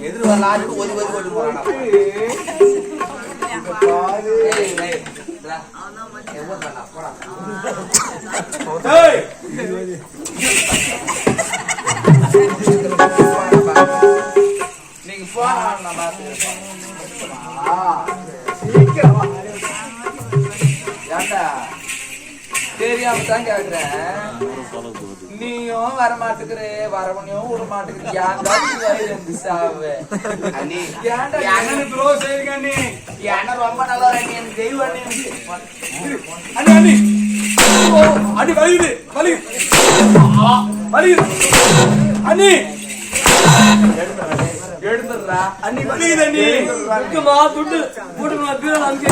எதிர் வரலாறு ஒதி போட்டு போறானா நீங்க தெரியாம தான் கேக்குறேன். நீயும் வர மாட்டுக்கிற வரவனையும் விட மாட்டுக்கிற. ஏன்டா வந்து சாவு? ஏன்டா என் அண்ணனுக்கு துரோகம் செய்யுங்க அண்ணி. அண்ணன் ரொம்ப நல்லா இருக்கு எனக்கு தெய்வம் அண்ணன் அண்ணி, அண்ணி. அண்ணி. அண்ணி, அண்ணி அண்ணி. இருக்குமா துட்டு அங்கே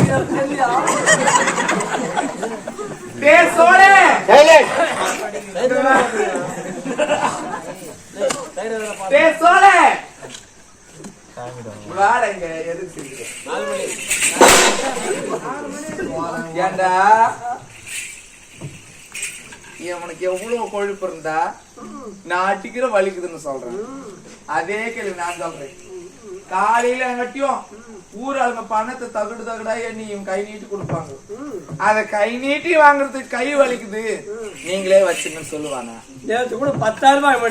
சோழே. சோழே எதுக்கு ஏன்டா இவனுக்கு எவ்வளவு கொழுப்பு இருந்தா? நான் அடிக்கிற வலிக்குதுன்னு சொல்றேன். அதே கேள்வி நான் சொல்றேன். காலையில எங்கட்டியும் ஊராளுங்க பணத்தை தகுடு தகுடா எண்ணி இவன் கை நீட்டி கொடுப்பாங்க. அத கை நீட்டி வாங்குறதுக்கு கை வலிக்குது. நீங்களே வச்சுங்கன்னு சொல்லுவானா நேற்று கூட பத்தாயிரம்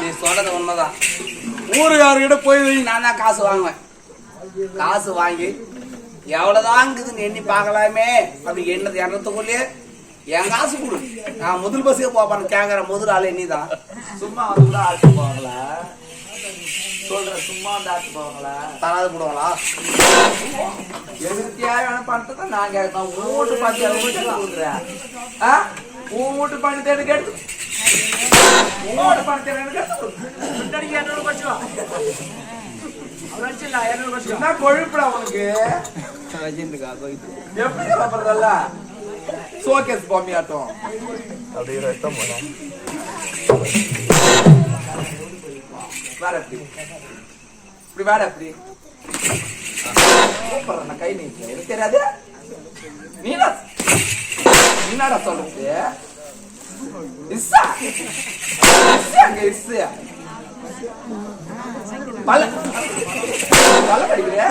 நீ சொல்றது உண்மைதான். ஊருக்காரர்கிட்ட போய். நான் தான் காசு வாங்குவேன். காசு வாங்கி எவ்வளவுதான் இருக்குதுன்னு எண்ணி பார்க்கலாமே. அப்படி எண்ணது எண்ணத்துக்குள்ளே என் காசு கொடு. நான் முதல் பஸ்ஸே போப்பான்னு கேட்கற முதல் ஆள் எண்ணி தான் சும்மா வந்து கூட ஆட்டு போவாங்களா? சொல்றேன் சும்மா வந்து ஆட்டு போவாங்களா? தராது போடுவாங்களா? எதுக்கு தேவையான பணத்தை தான் நான் கேட்கணும். உன் வீட்டு பணத்தை மட்டும் கொடுக்குறேன் ஆ? உன் வீட்டு பணத்தை எனக்கு எடுத்து? உன் வீட்டு பணத்தை எனக்கு எடுத்து என்ன கொழுப்புடா உனக்கு? எப்படி சாப்பிடுறதல்ல சோகேஸ் பொம்மையாட்டம் வேற எப்படி இப்படி வேற எப்படி கூப்பிடுறேன் கை நீட்டு எனக்கு தெரியாது நீடா என்னடா சொல்றது இஸ்ஸா அங்க இஸ்ஸா பல பல கடிக்கிறியா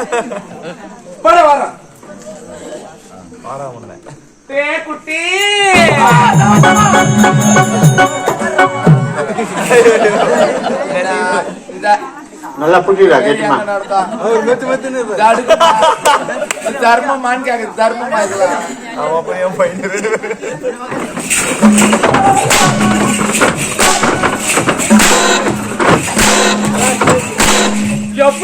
பட வரோம் டே குட்டி. நல்லா புரியுதா கேட்டுமா? தர்மமான்னு கேக்குது தர்மமா இதெல்லாம் எப்படி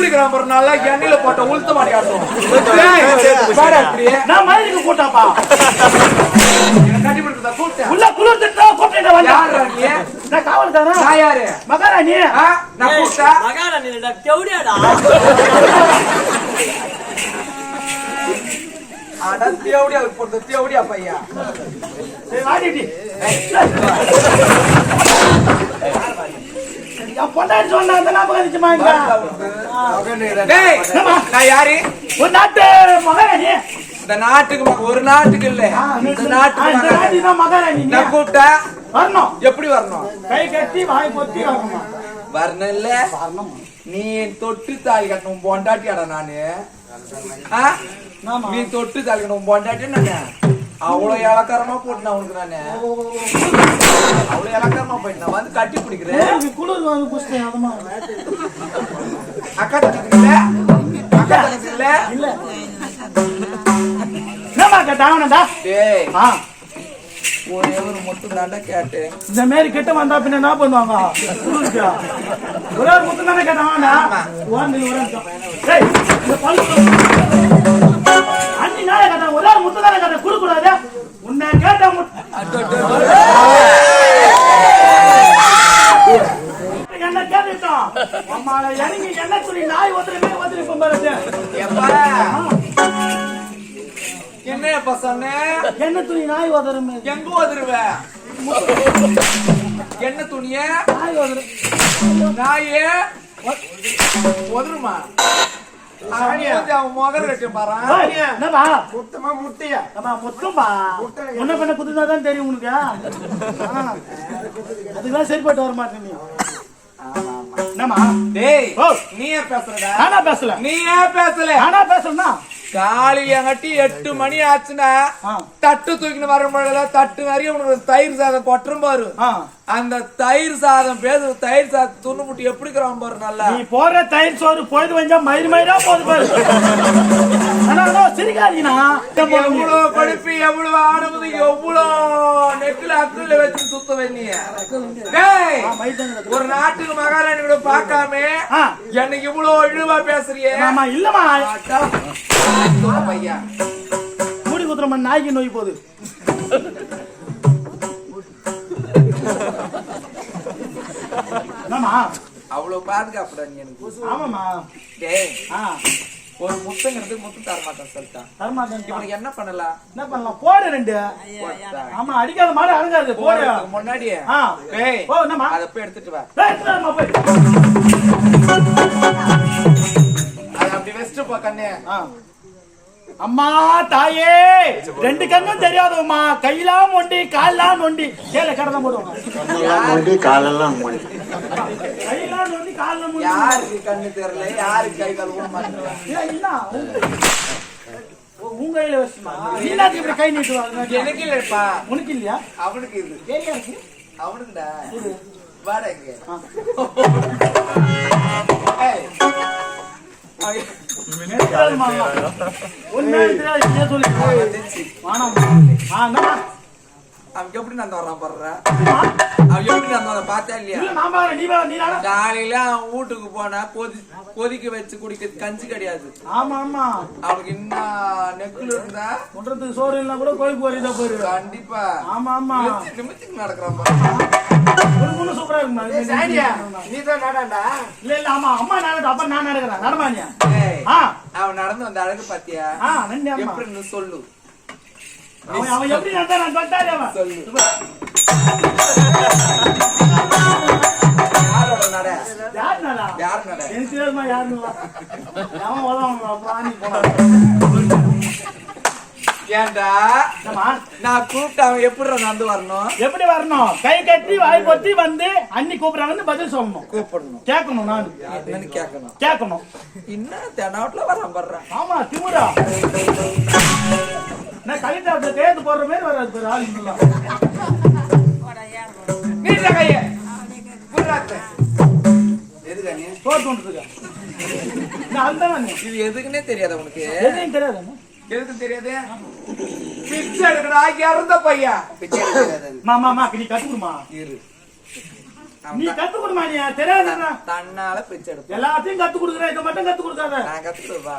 கிராமம் நல்லா எண்ணெயில போட்ட உளுத்த மாடி ஆட்டும் நான் மயிலுக்கு கூட்டாப்பா? என்ன கட்டி பிடிக்கிறதா கூப்பிட்டேன். உள்ள குளிர் திட்டா கூப்பிட்டு யாரா நீ? நான் காவல்காரன் நான் யாரு? மகாராணி? நான் கூப்பிட்டா? மகாராணி தெவடியாடா அட தேவடியா போறது தேவடியா பையா? வாடிட்டி என் பொண்டாட்டி சொன்னா அந்த ஞாபகம் இருந்துச்சுமா நான் யாரு? ஒரு நாட்டு மகாராணி இந்த நாட்டுக்கு ஒரு நாட்டுக்கு இல்ல. இந்த நாட்டுக்கு. நான் கூப்பிட்டா? வரணும். எப்படி வரணும்? கை கட்டி வாய் பொத்தி வரணும்? வரணும்? இல்ல நீ தொட்டு தாலி கட்டணும் பொண்டாட்டியாடா நானு. நீ தொட்டு தாலி கட்டணும் பொண்டாட்டி நானு அவ்வளவு இலக்காரமா போட்டு உனக்கு நானு. அவ்வளவு இலக்காரமா போயிட்டு நான் வந்து கட்டி பிடிக்கிறேன். குளிர் அக்கா தங்கச்சில அக்கா தங்கச்சில இல்ல என்னம்மா கேட்ட? அவனடா டேய். ஆ. ஒரே ஒரு மட்டும் தாண்டா கேட்டேன். இந்த மாதிரி கிட்ட வந்தா பின்ன என்ன பண்ணுவாங்க? ஒரே ஒரு முத்தம் தானே ஒரே. டேய், இந்த பல்லு அண்ணி நாளை கேட்டான் ஒரே ஒரு முத்தம் தானே கொடுக்கூடாது. உன்னை கேட்ட கேட்டுட்டோம் அம்மால இறங்கி என்ன துணி நாய் ஒருத்தருமே ஒருத்தர் இப்ப பாருங்க எப்பா? என்னப்பா சொன்னேன் என்ன துணி நாய் ஒருத்தருமே? எங்க ஓதுருவ என்ன துணிய? நாய் ஒருத்தர் நாயே? மொத்தம்பா முன்ன பண்ண குத்துதான் தெரியும் உனக்கு. அதுக்கெல்லாம் சரிப்பட்டு வர மாட்டேன் நீ என்னம்மா? டேய். நீயே பேசுறடா. நானா பேசல. நீ ஏன் பேசல. நானா பேசலனா காலையில கட்டி எட்டு மணி ஆச்சுன்னா. தட்டு தூக்கின்னு வரும்போது தட்டு நிறைய உனக்கு தயிர் சாதம் கொட்டுறோம் பாரு. அந்த தயிர் சாதம் பேச தயிர் சாதம் துண்ணு முட்டி எப்படி இருக்கிறான் பாரு நல்லா. நீ போற தயிர் சோறு போயிட்டு வந்தா மயிறு மயிரா போகுது பாரு. சிரிக்காதீங்கண்ணா. எவ்வளவு படிப்பு எவ்வளவு ஆனது எவ்வளவு நெக்கில அக்குல வச்சு சுத்த வேண்டிய டேய் ஒரு நாட்டுக்கு மகாராணி கூட பார்க்காம. எனக்கு இவ்வளவு இழிவா பேசுறியே? ஆமா. சொல்ல பையா. மூடி குத்துற மணி நாய்க்கு நோய் போகுது. என்னம்மா? அவ்வளவு பாதுகாப்புடா நீ எனக்கு. ஆமாம்மா. டேய் ஆ. ஒரு முத்தங்கிறது முத்து தர மாட்டேன் சொல்லிட்டான் தரமாட்டேன். இவனுக்கு என்ன பண்ணலாம்? என்ன பண்ணலாம்? போடு ரெண்டு. ஆமா அடிக்காத மாடு அடங்காது போடு. முன்னாடியே. ஆ. டேய் ஓ என்னம்மா? அதை போய் எடுத்துட்டு வா. போய். அம்மா தாயே ரெண்டு கண்ணும் தெரியாதம்மா. கையெல்லாம் ஒண்டி காலெல்லாம் நொண்டி கேள கடதான் போடுவாங்க மூடி காலெல்லாம் கையெல்லாம் நொண்டி காலெல்லாம் யாருக்கு கண்ணு தெரியல? யாருக்கு கை கால் ஊன மாட்டேங்கிறான் ஏய், என்ன உங்க- ஓ, உங்க கையில வச்சுமா? நீனாச்சும் இப்படி கை நீட்டுவாங்க எனக்கு இல்லப்பா. உனக்கு இல்லையா? அவனுக்கு இது ஏன் இருக்கு அவனுக்குடா. வாடா அவன் எப்படி நான் வர்றான் பாடுறா ஆ? அவன் எப்படி நான் அதை பார்த்தா இல்லையா? காலையில அவன் வீட்டுக்கு போனா கொதி கொதிக்க வச்சு குடிக்கிறது கஞ்சி கிடையாது. ஆமா ஆமா. அவனுக்கு இன்னும் நெக்குல இருந்தா முன்றத்துக்கு சோறு இல்லைன்னா கூட கோழிக்கு வருதா போயிரு. கண்டிப்பா. ஆமா ஆமா. நிமித்தி நடக்கிறான் பொண்ணு சூப்பரா இருக்குமா? நீ தான் நாடாண்டா இல்ல இல்ல ஆமா அம்மா நடக்கட்டும் அப்ப நான் நடக்கிறேன். நடமானியா அவன் நடந்து வந்த அழகு பாத்தியா? எப்படின்னு சொல்லு. அவன் அவன் எப்படி நடந்தா நான் சொல்லிட்டாரு அவன். சொல்லு. நட? யார் நடா? யார் நட? எனக்கு தெரியாதுமா யாருன்னு அவன் உதவான் பிராணி போனான் என்னம்மா? நான் கூப்பிட்டு அவன் எப்படி நடந்து வரணும்? எப்படி வரணும்? கை கட்டி வாய் பொத்தி வந்து அன்னி கூப்பிடுறாங்கன்னு பதில் சொல்லணும். கூப்பிடணும். கேட்கணும் நான். என்னன்னு கேட்கணும். கேட்கணும். இன்னும் தெனாவட்டில் வரான் படுறான் ஆமா திமுறா. நான் கலிட்டாப்ல கையெழுத்து போடுற மாதிரி வராது பேர் ஆள் இல்ல. கைய. எதுக்கு நான் அந்த இது எதுக்குன்னே தெரியாத உனக்கு? எதையும் தெரியாது எதுக்கு தெரியாது பிச்சை எடுக்கடா இறந்த பையன் பிச்சை எடுக்கிறது மாமா மா நீ கத்து கொடுமா இரு நீ கத்து கொடுமா நீ தெரியாதுன்னா தன்னால பிச்சை எடுப்பேன் எல்லாத்தையும் கத்து கொடுக்குற இதை மட்டும் கத்து கொடுக்காத நான் வா